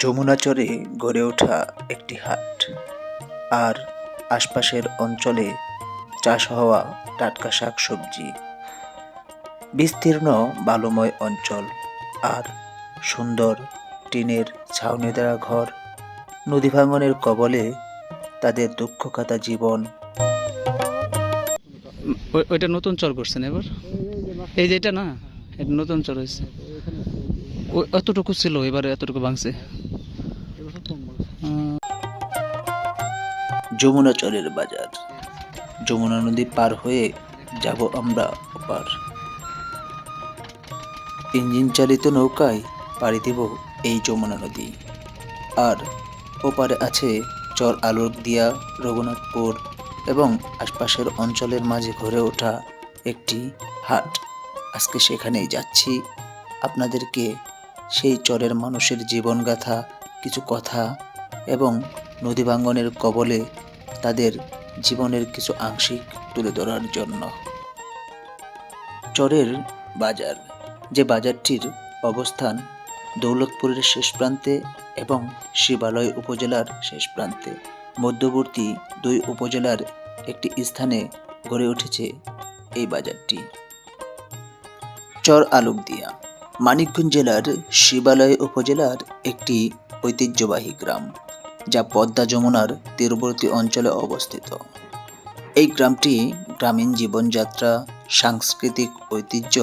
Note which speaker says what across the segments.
Speaker 1: যমুনাচরে গড়ে ওঠা একটি হাট। আর আশপাশের অঞ্চলে চাষ হওয়া টাটকা শাকসবজি। বিস্তীর্ণ বালুময় অঞ্চল আর সুন্দর টিনের ছাউনি দেওয়া ঘর। নদী ভাঙনের কবলে তাদের দুঃখ কাতা
Speaker 2: জীবন। ওইটা নতুন চর করছেন এবার? এই যে এটা না, এটা নতুন চর হয়েছে। এতটুকু ছিল, এবারে এতটুকু ভাঙছে।
Speaker 1: যমুনা চরের বাজার। যমুনা নদী পার হয়ে যাব আমরা ওপার ইঞ্জিন চালিত নৌকায় পাড়ি দেব এই যমুনা নদী। আর ওপারে আছে চর আলোক দিয়া রঘুনাথপুর এবং আশপাশের অঞ্চলের মাঝে ঘরে ওঠা একটি হাট। আজকে সেখানেই যাচ্ছি। আপনাদেরকে সেই চরের মানুষের জীবনগাথা, কিছু কথা এবং নদী ভাঙ্গনের কবলে তাদের জীবনের কিছু আংশিক তুলে ধরার জন্য। চরের বাজার, যে বাজারটির অবস্থান দৌলতপুরের শেষ প্রান্তে এবং শিবালয় উপজেলার শেষ প্রান্তে। মধ্যবর্তী দুই উপজেলার একটি স্থানে গড়ে উঠেছে এই বাজারটি। চর আলোকদিয়া মানিকগঞ্জ জেলার শিবালয় উপজেলার একটি ঐতিহ্যবাহী গ্রাম। যা পদ্মা যমুনার তীরবর্তী অঞ্চলে অবস্থিত। এই গ্রামটি গ্রামীণ জীবনযাত্রা, সাংস্কৃতিক ঐতিহ্য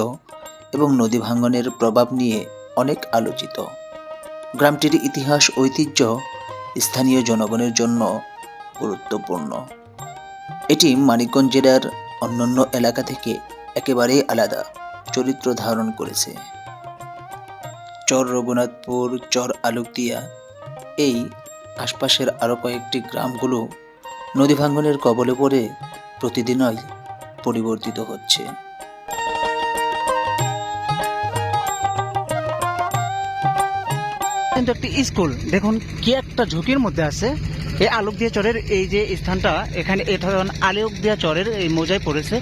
Speaker 1: এবং নদী ভাঙ্গনের প্রভাব নিয়ে অনেক আলোচিত। গ্রামটির ইতিহাস ঐতিহ্য স্থানীয় জনগণের জন্য গুরুত্বপূর্ণ। এটি মানিকগঞ্জ জেলার অন্যান্য এলাকা থেকে একেবারেই আলাদা চরিত্র ধারণ করেছে। চর রঘুনাথপুর, চর আলুকদিয়া এই আশপাশের আরও কয়েকটি গ্রামগুলো নদী ভাঙ্গনের কবলে পড়ে প্রতিদিনই পরিবর্তিত হচ্ছে।
Speaker 2: কিন্তু একটি স্কুল, দেখুন কি একটা ঝুঁকির মধ্যে আছে। এই আলোক দিয়া চরের এই যে স্থানটা, এখানে এটা যখন আলোক দিয়া চরের এই মোজায় পড়েছে।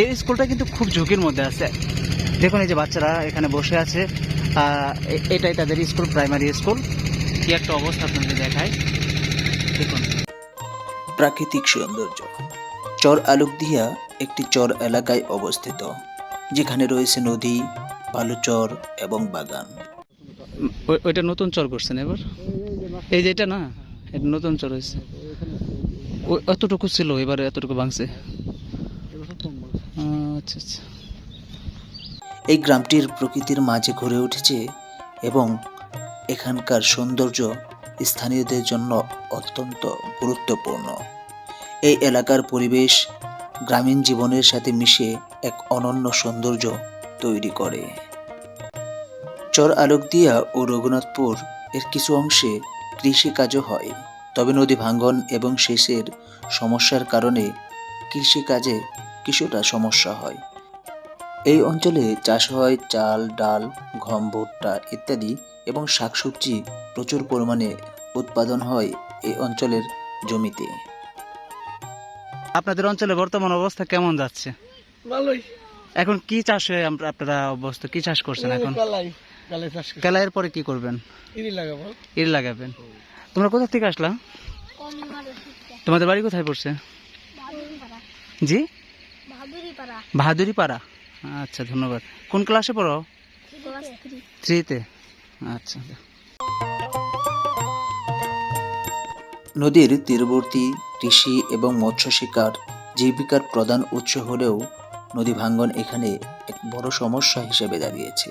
Speaker 2: এই স্কুলটা কিন্তু খুব ঝুঁকির মধ্যে আছে। দেখুন এই যে বাচ্চারা এখানে বসে আছে। এটাই তাদের স্কুল প্রাইমারি স্কুল। কি একটা অবস্থা আপনাদের দেখায়। দেখুন।
Speaker 1: প্রাকৃতিক সৌন্দর্য। চর আলোকদিয়া একটি চর এলাকায় অবস্থিত যেখানে রয়েছে নদী বালুচর এবং বাগান।
Speaker 2: ওইটা নতুন চর করছেন এবার? এই যে এটা না? এটা নতুন চর হয়েছে। এতটুকু ছিল এবারে এতটুকু ভাঙছে। আচ্ছা আচ্ছা।
Speaker 1: এই গ্রামটির প্রকৃতির মাঝে ঘুরে উঠেছে এবং এখানকার সৌন্দর্য স্থানীয়দের জন্য অত্যন্ত গুরুত্বপূর্ণ। এই এলাকার পরিবেশ গ্রামীণ জীবনের সাথে মিশে এক অনন্য সৌন্দর্য তৈরি করে। চর আলোকদিয়া ও রঘুনাথপুর এর কিছু অংশে কৃষিকাজও হয়। তবে নদী ভাঙ্গন এবং সেচের সমস্যার কারণে কৃষিকাজে কিছুটা সমস্যা হয়। এই অঞ্চলে চাষ হয় চাল, ডাল, গম, ভুট্টা ইত্যাদি এবং শাকসবজি প্রচুর পরিমাণে উৎপাদন হয় এই অঞ্চলের জমিতে।
Speaker 2: আপনাদের অঞ্চলে বর্তমান অবস্থা কেমন যাচ্ছে?
Speaker 3: ভালোই।
Speaker 2: এখন কি চাষে আমরা- আপনারা অবস্থা কি চাষ করছেন এখন?
Speaker 3: কালাই কালাই চাষ করি
Speaker 2: কেলাইয়ের পরে কি করবেন?
Speaker 3: ইরি লাগাবো।
Speaker 2: ইর লাগাবেন। তোমরা কোথা থেকে আসলা? তোমাদের বাড়ি কোথায় পড়ছে? জি?
Speaker 4: বাহাদুরিপাড়া।
Speaker 2: বাহাদুরি পাড়া আচ্ছা ধন্যবাদ। কোন ক্লাসে পড়ো? থ্রিতে। আচ্ছা।
Speaker 1: নদীর তীরবর্তী কৃষি এবং মৎস্য শিকার জীবিকার প্রধান উৎস হলেও নদী ভাঙ্গন এখানে এক বড় সমস্যা হিসেবে দাঁড়িয়েছে।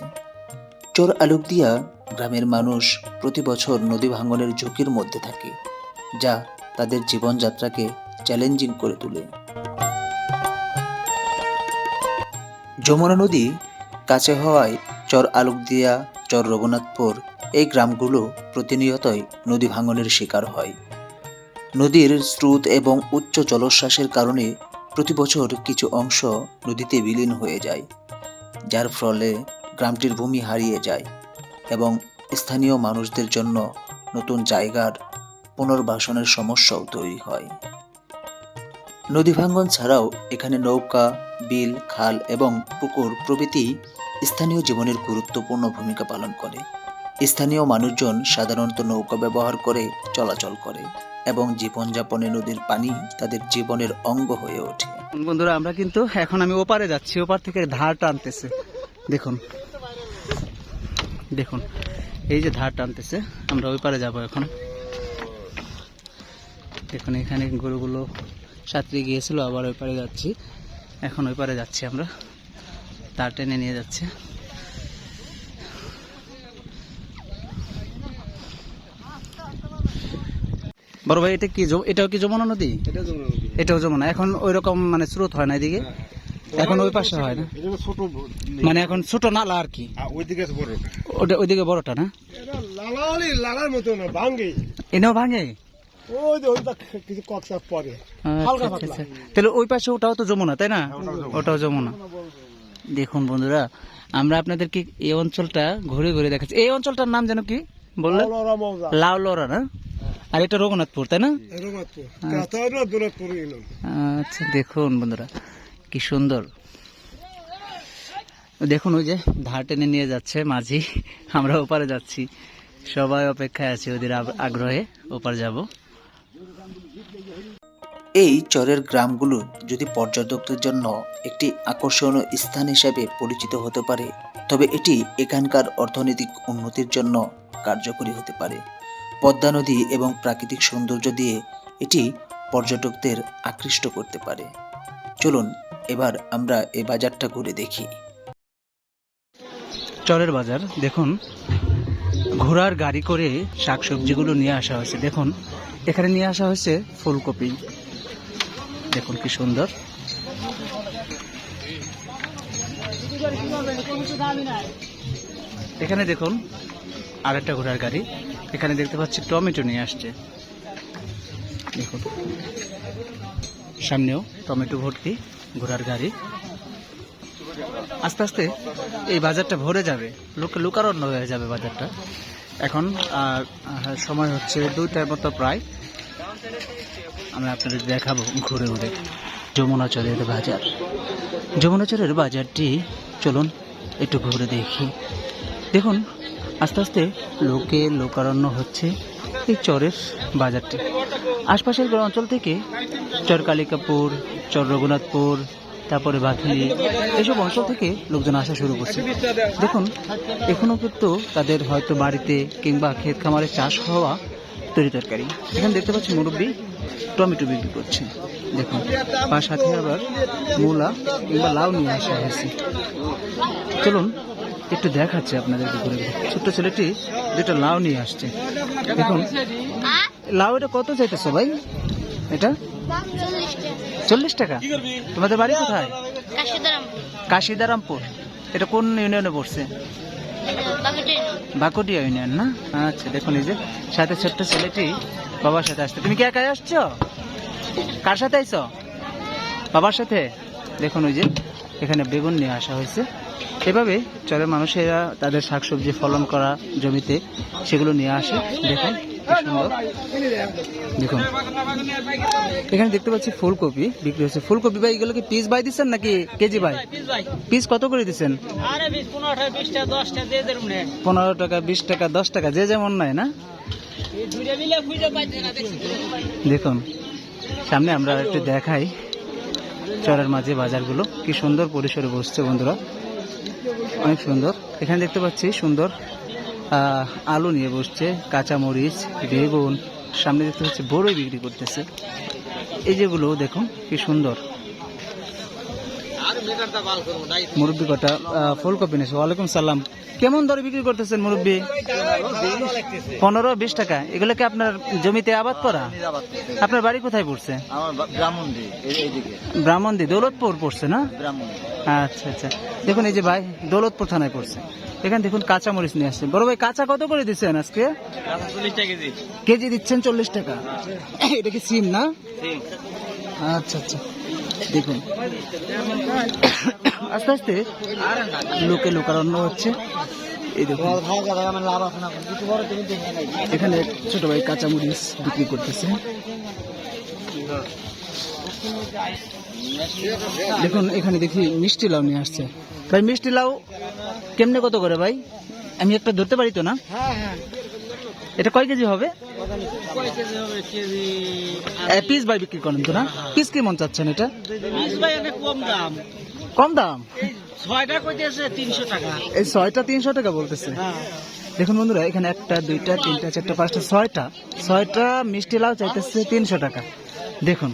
Speaker 1: চর আলোকদিয়া গ্রামের মানুষ প্রতি বছর নদী ভাঙ্গনের ঝুঁকির মধ্যে থাকে, যা তাদের জীবনযাত্রাকে চ্যালেঞ্জিং করে তোলে। যমুনা নদী কাছে হওয়ায় চর আলোকদিয়া, চর রঘুনাথপুর এই গ্রামগুলো প্রতিনিয়তই নদী ভাঙনের শিকার হয়। নদীর স্রোত এবং উচ্চ জলোচ্ছ্বাসের কারণে প্রতি বছর কিছু অংশ নদীতে বিলীন হয়ে যায়, যার ফলে গ্রামটির ভূমি হারিয়ে যায় এবং স্থানীয় মানুষদের জন্য নতুন জায়গার পুনর্বাসনের সমস্যাও তৈরি হয়। নদী ভাঙ্গন ছাড়াও এখানে নৌকা, বিল, খাল এবং পুকুর প্রভৃতি স্থানীয় জীবনের গুরুত্বপূর্ণ ভূমিকা পালন করে। স্থানীয় মানুষজন সাধারণত নৌকা ব্যবহার করে চলাচল করে এবং জীবনযাপনে নদীর পানি তাদের জীবনের অঙ্গ হয়ে ওঠে।
Speaker 2: বন্ধুরা, আমরা কিন্তু এখন আমি ওপারে যাচ্ছি। ওপার থেকে ধার টানতেছে। দেখুন। দেখুন। এই যে ধার টানতেছে। আমরা ওই পারে যাব এখন। দেখুন, এখানে গরুগুলো, সাঁতরে গিয়েছিল, আবার ওই পারে যাচ্ছি। এখন ওই পারে যাচ্ছি আমরা। তার টেনে নিয়ে যাচ্ছে। বড় ভাই এটা কি এটাও কি যমুনা নদী? এটাও যমুনা এখন ওই রকম মানে স্রোত হয় না এদিকে? এখন ওই পাশে হয় না? মানে এখন ছোট নালা আর কি?
Speaker 3: ওইদিকে বড়টা
Speaker 2: ওইদিকে বড়টা না?
Speaker 3: লালার মতো না ভাঙ্গে।
Speaker 2: এনেও ভাঙে? আচ্ছা, আচ্ছা, আচ্ছা। তাহলে ওই পাশে ওটাও তো যমুনা তাই না? ওটাও যমুনা। দেখুন বন্ধুরা আমরা আপনাদেরকে এই অঞ্চলটা ঘুরে ঘুরে দেখাচ্ছি। এই অঞ্চলটার নাম যেন কি বললেন?
Speaker 3: লাউলরা
Speaker 2: না? আর এটা রঘুনাথপুর তাই না? আচ্ছা দেখুন বন্ধুরা কি সুন্দর। দেখুন ওই যে ধার টেনে নিয়ে যাচ্ছে মাঝি আমরা ওপারে যাচ্ছি। সবাই অপেক্ষায় আছি ওদের আগ্রহে ওপার যাব।
Speaker 1: এই চরের গ্রামগুলো যদি পর্যটকদের জন্য একটি আকর্ষণীয় স্থান হিসাবে পরিচিত হতে পারে, তবে এটি এখানকার অর্থনৈতিক উন্নতির জন্য কার্যকরী হতে পারে। পদ্মা নদী এবং প্রাকৃতিক সৌন্দর্য দিয়ে এটি পর্যটকদের আকৃষ্ট করতে পারে। চলুন, এবার আমরা এই বাজারটা ঘুরে দেখি।
Speaker 2: চরের বাজার, দেখুন। ঘোড়ার গাড়ি করে শাকসবজিগুলো নিয়ে আসা হয়েছে। দেখুন, এখানে নিয়ে আসা হয়েছে ফুলকপি। দেখুন কি সুন্দর। এখানে দেখুন আরেকটা ঘোড়ার গাড়ি। এখানে দেখতে পাচ্ছি টমেটো নিয়ে আসছে। দেখুন। সামনেও টমেটো ভর্তি ঘোড়ার গাড়ি। আস্তে আস্তে এই বাজারটা ভরে যাবে। লোক লোকারণ্য হয়ে যাবে বাজারটা। এখন আর সময় হচ্ছে দুইটার মতো প্রায়। আমি আপনাদের দেখাবো ঘুরে ঘুরে যমুনাচরের বাজার। যমুনাচরের বাজারটি চলুন একটু ঘুরে দেখি। দেখুন, আস্তে আস্তে লোকে লোকারণ্য হচ্ছে এই চরের বাজারটি। আশপাশের অঞ্চল থেকে চর কালিকাপুর চর রঘুনাথপুর তারপরে বাথুলি এসব অঞ্চল থেকে লোকজন আসা শুরু করছে। দেখুন, এখনও কিন্তু তাদের হয়তো বাড়িতে কিংবা ক্ষেত খামারে চাষ হওয়া তরি তরকারি। এখানে দেখতে পাচ্ছি মুরব্বী টমেটো বিক্রি করছে। দেখুন তার সাথে আবার মূলা কিংবা লাউ নিয়ে আসা হয়েছে। চলুন একটু দেখাচ্ছে আপনাদেরকে ঘুরে। ছোট্ট ছেলেটি দুটো লাউ নিয়ে আসছে। দেখুন লাউ এটা কত চাইতেছো ভাই? এটা? চল্লিশ টাকা। তোমাদের বাড়ি কোথায়? কাশিদারামপুর। এটা কোন ইউনিয়নে পড়ছে? বাকুটিয়া ইউনিয়ন না? আচ্ছা দেখুন এই যে, সাথে ছোট্ট ছেলেটি বাবার সাথে আসছে। তুমি কি একাই আসছো? কার সাথে আইছো? বাবার সাথে? দেখুন ওই যে, এখানে বেগুন নিয়ে আসা হয়েছে। এভাবে চলে মানুষেরা তাদের শাকসবজি ফলন করা জমিতে সেগুলো নিয়ে আসে। দেখুন দেখুন। এখানে দেখতে পাচ্ছি ফুলকপি বিক্রি হচ্ছে। ফুলকপি ভাই এগুলো কি পিস বাই দিচ্ছেন নাকি কেজি বাই পিস কত করে দিচ্ছেন?
Speaker 5: পনেরো টাকা
Speaker 2: বিশ টাকা দশ টাকা যে যেমন নেয় না? দেখুন সামনে আমরা একটু দেখাই চরের মাঝে বাজারগুলো। কি সুন্দর পরিসরে বসছে বন্ধুরা। অনেক সুন্দর। এখানে দেখতে পাচ্ছি সুন্দর আলু নিয়ে বসছে, কাঁচামরিচ, বেগুন, সামনে দেখতে হচ্ছে বড়ই বিক্রি করতেছে। এই যেগুলো দেখুন, কি সুন্দর। মুরব্বী কটা ফুলকপি নিয়েছে ওয়ালাইকুম সালাম। কেমন দরে বিক্রি করতেছেন মুরব্বী? পনেরো বিশ টাকা। এগুলো কি আপনার জমিতে আবাদ করা? আপনার বাড়ি কোথায় পড়ছে? ব্রাহ্মণদি দৌলতপুর পড়ছে না? আচ্ছা আচ্ছা। দেখুন এই যে ভাই দৌলতপুর থানায় পড়ছে। এখানে দেখুন কাঁচা মরিচ নিয়ে আসছে। বড় ভাই কাঁচা কত করে দিচ্ছেন আজকে?
Speaker 5: চল্লিশ টাকা কেজি।
Speaker 2: কেজি দিচ্ছেন চল্লিশ টাকা। এটা কি সিম না? আচ্ছা আচ্ছা। দেখুন। আস্তে আস্তে লোকে লোকারণ্য হচ্ছে। এই দেখুন। এখানে ছোট ভাই কাঁচামরিচ বিক্রি করতেছে। দেখুন, এখানে দেখি মিষ্টি লাউ নিয়ে আসছে। ভাই, মিষ্টি লাউ কেমনে কত করে ভাই? আমি একটা ধরতে পারি তো না? এটা কয় কেজি হবে?
Speaker 5: কয় কেজি হবে কেজি
Speaker 2: পিস বাই বিক্রি করেন তো না? পিস কি মন চাচ্ছেন এটা?
Speaker 5: কম দাম।
Speaker 2: কম দাম?
Speaker 5: ছয়টা কইতেছে তিনশো টাকা।
Speaker 2: এই ছয়টা তিনশো টাকা বলতেছে।
Speaker 5: হ্যাঁ।
Speaker 2: দেখুন বন্ধুরা এখানে একটা দুইটা তিনটা চারটা পাঁচটা ছয়টা। ছয়টা মিষ্টি লাউ চাইতেছে তিনশো টাকা। দেখুন।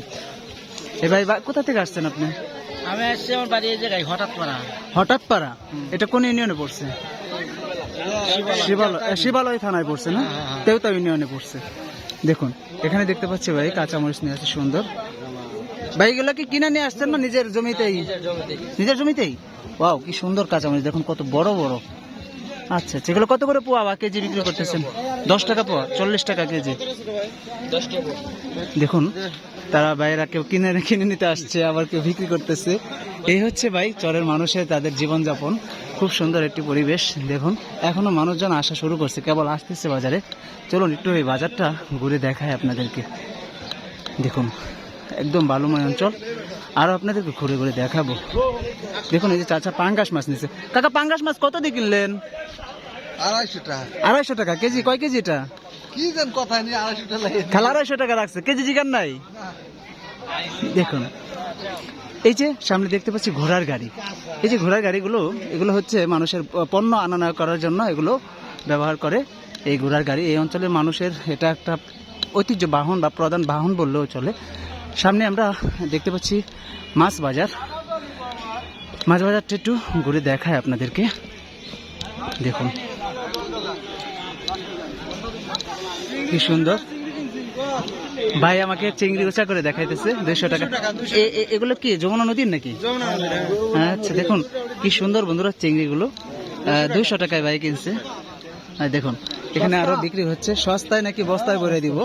Speaker 2: এ ভাই বা- কোথা থেকে আসছেন আপনি?
Speaker 5: আমি আসছি আমার বাড়ি এই জায়গায় হঠাৎ করা
Speaker 2: হঠাৎ পাড়া এটা কোন ইউনিয়নে পড়ছে? শিবালয় শিবালয় থানায় পড়ছে না? তেউতা ইউনিয়নে পড়ছে। দেখুন এখানে দেখতে পাচ্ছি ভাই কাঁচামরিচ নিয়ে আছে সুন্দর। ভাই এগুলো কি কিনে নিয়ে আসছেন না নিজের জমিতেই? নিজের জমিতেই। ওয়াও কি সুন্দর কাঁচামরিচ দেখুন কত বড় বড়। আচ্ছা আচ্ছা। এগুলো কত করে পোয়া কেজি বিক্রি করতেছেন? দশ টাকা পোয়া, চল্লিশ টাকা কেজি। দেখুন, তারা বাইরা কেউ কিনে কিনে নিতে আসছে, আবার কেউ বিক্রি করতেছে। এই হচ্ছে ভাই, চরের মানুষের তাদের জীবনযাপন। খুব সুন্দর একটি পরিবেশ, দেখুন। এখনও মানুষজন আসা শুরু করছে, কেবল আসতেছে বাজারে। চলুন, একটু এই বাজারটা ঘুরে দেখায় আপনাদেরকে। দেখুন, একদম বালুময় অঞ্চল। আরও আপনাদেরকে ঘুরে ঘুরে দেখাবো। দেখুন এই যে চাচা পাঙ্গাস মাছ নিচ্ছে কাকা পাঙ্গাস মাছ কত দিয়ে কিনলেন?
Speaker 3: আড়াইশো টাকা।
Speaker 2: আড়াইশো টাকা কেজি কয় কেজি এটা?
Speaker 3: কি যেন কথা নিয়ে আড়াইশো টাকা
Speaker 2: খালা আড়াইশো টাকা রাখছে কেজি জিগার নাই? দেখুন এই যে সামনে দেখতে পাচ্ছি ঘোড়ার গাড়ি। এই যে ঘোড়ার গাড়িগুলো এগুলো হচ্ছে মানুষের পণ্য আনা করার জন্য এগুলো ব্যবহার করে এই ঘোড়ার গাড়ি। এই অঞ্চলের মানুষের এটা একটা ঐতিহ্য বাহন বা প্রধান বাহন বললেও চলে। সামনে আমরা দেখতে পাচ্ছি মাছ বাজার। মাছ বাজারটা একটু ঘুরে দেখায় আপনাদেরকে। দেখুন। কি সুন্দর। ভাই আমাকে চিংড়ি উচা করে দেখাইতেছে দুইশো টাকা। এগুলো কি যমুনা নদীর নাকি? আচ্ছা দেখুন কি সুন্দর বন্ধুরা চিংড়িগুলো। দুইশো টাকায় ভাই কিনছে। দেখুন এখানে আরও বিক্রি হচ্ছে। সস্তায় নাকি বস্তায় ভরে দিব।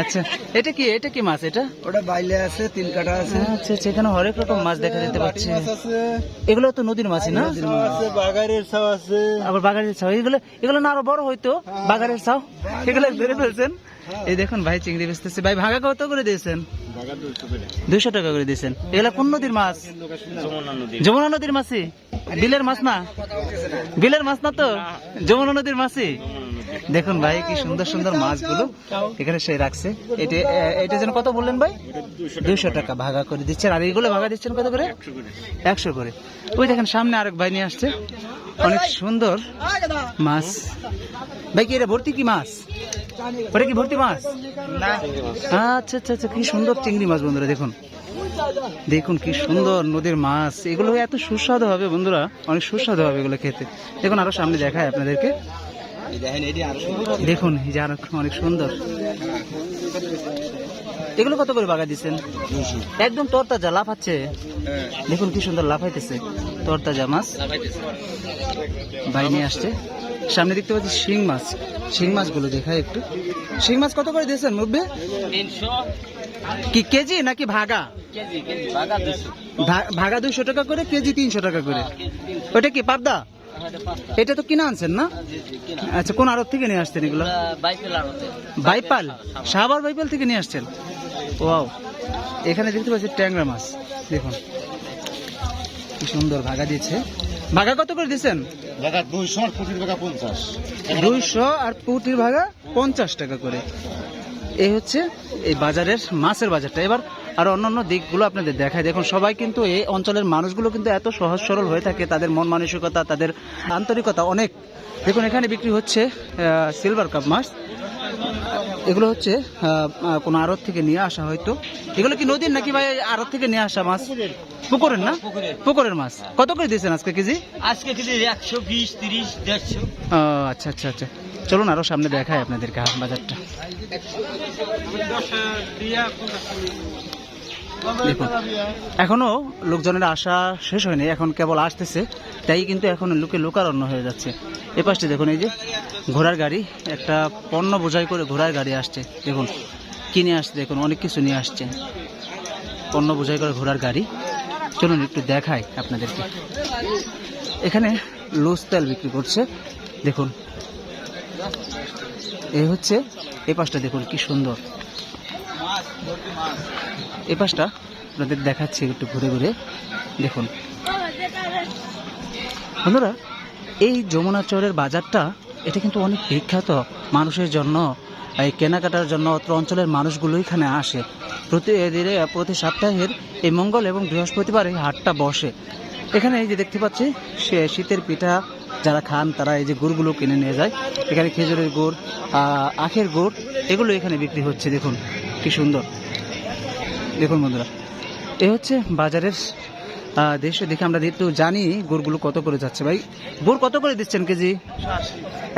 Speaker 2: আচ্ছা এটা কি এটা কি মাছ এটা?
Speaker 3: ওটা বাইলে আছে তিন কাটা আছে।
Speaker 2: আচ্ছা আচ্ছা এখানে হরেক রকম মাছ দেখা যেতে পাচ্ছে। এগুলো তো নদীর মাছই না?
Speaker 3: আছে বাগারের ছাও আছে।
Speaker 2: আবার বাগারের ছাও এগুলো এগুলো না আরও বড় হইতো বাগারের ছাও? এগুলো ধরে ফেলছেন? এই দেখুন ভাই চিংড়ি বেচতেছে। ভাই ভাগা কত করে দিয়েছেন? দুইশো টাকা করে দিয়েছেন। এগুলা কোন নদীর মাছ? যমুনা নদীর। মাছি বিলের মাছ না? বিলের মাছ না তো? যমুনা নদীর মাছই? দেখুন ভাই কি সুন্দর সুন্দর মাছগুলো এখানে সে রাখছে। এটা এটা যেন কত বললেন ভাই? দুইশো টাকা ভাগা করে দিচ্ছেন। আর এইগুলো ভাগা দিচ্ছেন কত করে? একশো করে। ওই দেখেন সামনে আরেক ভাই নিয়ে আসছে। অনেক সুন্দর মাছ। ভাই কি এটা ভর্তি কি মাছ? ওটা কি ভর্তি মাছ? আচ্ছা আচ্ছা আচ্ছা কি সুন্দর চিংড়ি মাছ বন্ধুরা দেখুন। দেখুন কি সুন্দর নদীর মাছ। এগুলো এত সুস্বাদু হবে বন্ধুরা অনেক সুস্বাদু হবে এগুলো খেতে। দেখুন আরও সামনে দেখায় আপনাদেরকে। দেখুন এই যে আরও অনেক সুন্দর। এগুলো কত করে বাগা দিচ্ছেন? একদম তরতাজা লাফাচ্ছে। দেখুন কি সুন্দর লাফাইতেছে। তরতাজা মাছ। ভাই নিয়ে আসছে। সামনে দেখতে পাচ্ছি শিং মাছ। শিং মাছগুলো দেখায় একটু। শিং মাছ কত করে দিয়েছেন মুব্বে কি কেজি নাকি ভাগা?
Speaker 5: দুশো
Speaker 2: ভাগা দুইশো। টাকা করে কেজি তিনশো টাকা করে। ওইটা কি পাবদা? এটা তো কিনে আনছেন না? আচ্ছা কোন আড়ত থেকে নিয়ে আসছেন এগুলো? বাইপাল সাবার বাইপাল? থেকে নিয়ে আসছেন? ওয়াও। এখানে দেখতে পাচ্ছি ট্যাংরা মাছ। দেখুন। কি সুন্দর ভাগা দিয়েছে। ভাগা কত করে দিচ্ছেন
Speaker 3: দুইশো আর টাকা পঞ্চাশ।
Speaker 2: দুইশো আর পুটির ভাগা পঞ্চাশ টাকা করে। এই হচ্ছে এই বাজারের মাছের বাজারটা। এবার আর অন্যান্য দিকগুলো আপনাদের দেখায় দেখুন সবাই কিন্তু এই অঞ্চলের মানুষগুলো কিন্তু এত সহজ সরল হয়ে থাকে তাদের মন মানসিকতা তাদের আন্তরিকতা অনেক। দেখুন এখানে বিক্রি হচ্ছে সিলভার কাপ মাছ। এগুলো হচ্ছে কোনো আড়ত থেকে নিয়ে আসা হয়তো। এগুলো কি নদীর নাকি ভাই আড়ত থেকে নিয়ে আসা মাছ? পুকুরের। না? পুকুরের। মাছ। কত করে দিয়েছেন আজকে কেজি?
Speaker 5: আজকে কেজি একশো বিশ তিরিশ দেড়শো।
Speaker 2: ও আচ্ছা আচ্ছা আচ্ছা। চলুন আরও সামনে দেখায় আপনাদেরকে হাট বাজারটা দেখুন, এখনও লোকজনের আসা শেষ হয়নি, এখন কেবল আসতেছে, তাই কিন্তু এখন লোকে লোকারণ্য হয়ে যাচ্ছে। এ পাশে দেখুন, এই যে ঘোড়ার গাড়ি, একটা পণ্য বোঝাই করে ঘোড়ার গাড়ি আসছে, দেখুন কিনে আসছে, দেখুন, অনেক কিছু নিয়ে আসছে। পণ্য বোঝাই করে ঘোড়ার গাড়ি। চলুন একটু দেখাই আপনাদেরকে। এখানে লুজ তেল বিক্রি করছে, দেখুন। এই হচ্ছে এই পাশটা দেখুন, কি সুন্দর। এই পাশটা আপনাদের দেখাচ্ছি একটু ঘুরে ঘুরে। দেখুন। বন্ধুরা, এই যমুনা চরের বাজারটা, এটা কিন্তু অনেক বিখ্যাত মানুষের জন্য, এই কেনাকাটার জন্য অত্র অঞ্চলের মানুষগুলো এখানে আসে। প্রতি প্রতি সপ্তাহের এই মঙ্গল এবং বৃহস্পতিবার এই হাটটা বসে। এখানে এই যে দেখতে পাচ্ছি, সে শীতের পিঠা যারা খান, তারা এই যে গুড়গুলো কিনে নিয়ে যায়। এখানে খেজুরের গুড় আখের গুড়, এগুলো এখানে বিক্রি হচ্ছে, দেখুন। কি সুন্দর। দেখুন বন্ধুরা এ হচ্ছে বাজারের দৃশ্য দেখে আমরা একটু জানি গুড়গুলো কত করে যাচ্ছে। ভাই গুড় কত করে দিচ্ছেন কেজি?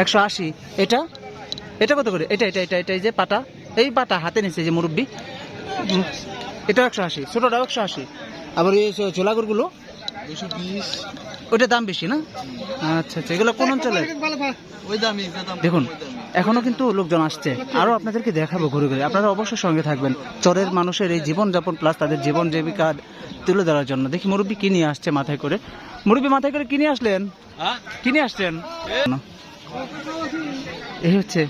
Speaker 2: একশো আশি। এটা? এটা কত করে? এটা এটা এটা এটা এই যে পাটা? এই পাটা হাতে নিচ্ছে যে মুরব্বি। এটা একশো আশি ছোটোটাও একশো আশি। আবার এই ছোলা গুড়গুলো
Speaker 3: দুশো
Speaker 2: ওইটার দাম বেশি না? আচ্ছা আচ্ছা এগুলো কোন অঞ্চলে
Speaker 3: ওই দামি
Speaker 2: দেখুন। এখনও কিন্তু লোকজন আসছে। আরও আপনাদেরকে দেখাবো ঘুরে ঘুরে। আপনারা অবশ্যই সঙ্গে থাকবেন। চরের মানুষের এই জীবনযাপন প্লাস তাদের জীবন জীবিকা তুলে ধরার জন্য। দেখি মুরব্বী কি নিয়ে আসছে মাথায় করে। মুরব্বী মাথায় করে কি নিয়ে আসলেন? কি নিয়ে আসছেন? এই হচ্ছে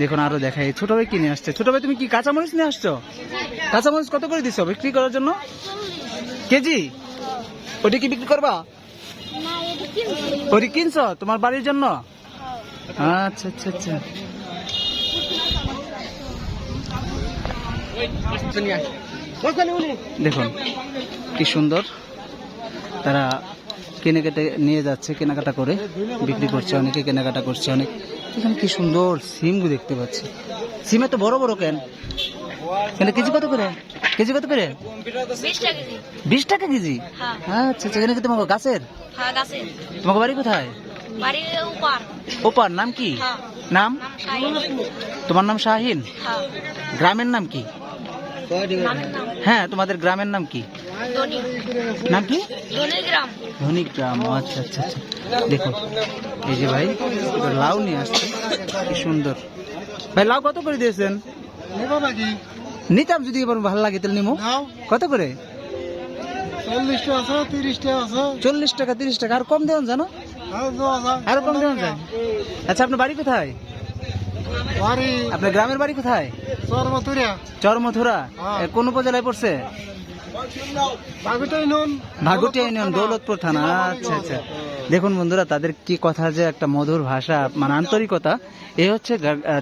Speaker 2: দেখুন আরও দেখাই। ছোট ভাই কিনে আসছে? ছোট ভাই তুমি কি কাঁচামরিচ নিয়ে আসছো? কাঁচামরিচ কত করে দিছো? বিক্রি করার জন্য? কেজি? ওটা কি বিক্রি করবা?
Speaker 4: না
Speaker 2: ওটি কিনছো তোমার বাড়ির জন্য? আচ্ছা আচ্ছা আচ্ছা। দেখুন কি সুন্দর। তারা কিনে কেটে নিয়ে যাচ্ছে কেনাকাটা করে বিক্রি করছে অনেকে কেনাকাটা করছে অনেক। এখানে কি সুন্দর সিমগুলো দেখতে পাচ্ছি। সিম এত বড় বড় কেন? কেন কেজি কত করে? কেজি কত করে?
Speaker 4: বিশ টাকা কেজি। হ্যাঁ।
Speaker 2: আচ্ছা আচ্ছা এখানে কি তোমার গাছের?
Speaker 4: হ্যাঁ গাছে
Speaker 2: তোমার বাড়ি কোথায়? ওপার। নাম কি?
Speaker 4: হ্যাঁ।
Speaker 2: নাম? তোমার নাম শাহিন?
Speaker 4: হ্যাঁ।
Speaker 2: গ্রামের নাম কি? হ্যাঁ তোমাদের গ্রামের নাম কি? নাম কি?
Speaker 4: ধনী গ্রাম
Speaker 2: আচ্ছা আচ্ছা আচ্ছা। দেখুন এই যে ভাই লাউ নিয়ে আসছে। কি সুন্দর। ভাই লাউ কত করে দিয়েছেন? নিতাম যদি এবার ভালো লাগে তাহলে নিমো। কত করে? চল্লিশ টাকা তিরিশ টাকা আর কম দেওয়ান জানো?
Speaker 3: আর দেওয়া যায়।
Speaker 2: কম দেওয়ান যায়? আচ্ছা আপনার বাড়ি কোথায়? আপনার গ্রামের বাড়ি কোথায়?
Speaker 3: চরমথুরা
Speaker 2: চরমথুরা?
Speaker 3: হ্যাঁ।
Speaker 2: কোন উপজেলায় পড়ছে? ভাগুটিয়া ইউনিয়ন। দৌলতপুর থানা। আচ্ছা আচ্ছা। দেখুন বন্ধুরা, তাদের কি কথা যে একটা মধুর ভাষা মানে আন্তরিকতা এই হচ্ছে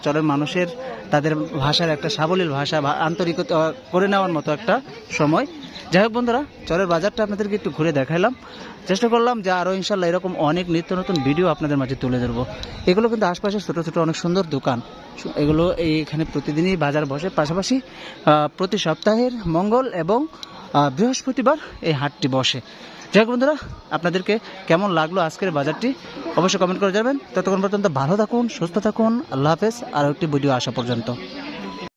Speaker 2: চরের মানুষের, তাদের ভাষার একটা সাবলীল ভাষা আন্তরিকতা করে নেওয়ার মতো একটা সময়। যাই হোক বন্ধুরা, চরের বাজারটা আপনাদেরকে একটু ঘুরে দেখাইলাম। চেষ্টা করলাম যে আরও ইনশাল্লাহ এরকম অনেক নিত্য নতুন ভিডিও আপনাদের মাঝে তুলে ধরবো। এগুলো কিন্তু আশপাশে ছোটো ছোটো অনেক সুন্দর দোকান। এগুলো এইখানে প্রতিদিনই বাজার বসে। পাশাপাশি প্রতি সপ্তাহের মঙ্গল এবং বৃহস্পতিবার এই হাটটি বসে। যাই বন্ধুরা, আপনাদেরকে কেমন লাগল আজকের বাজারটি অবশ্যই কমেন্ট করে যাবেন ততক্ষণ পর্যন্ত ভালো থাকুন, সুস্থ থাকুন, আল্লাহ হাফেজ আর একটি ভিডিও আসা পর্যন্ত।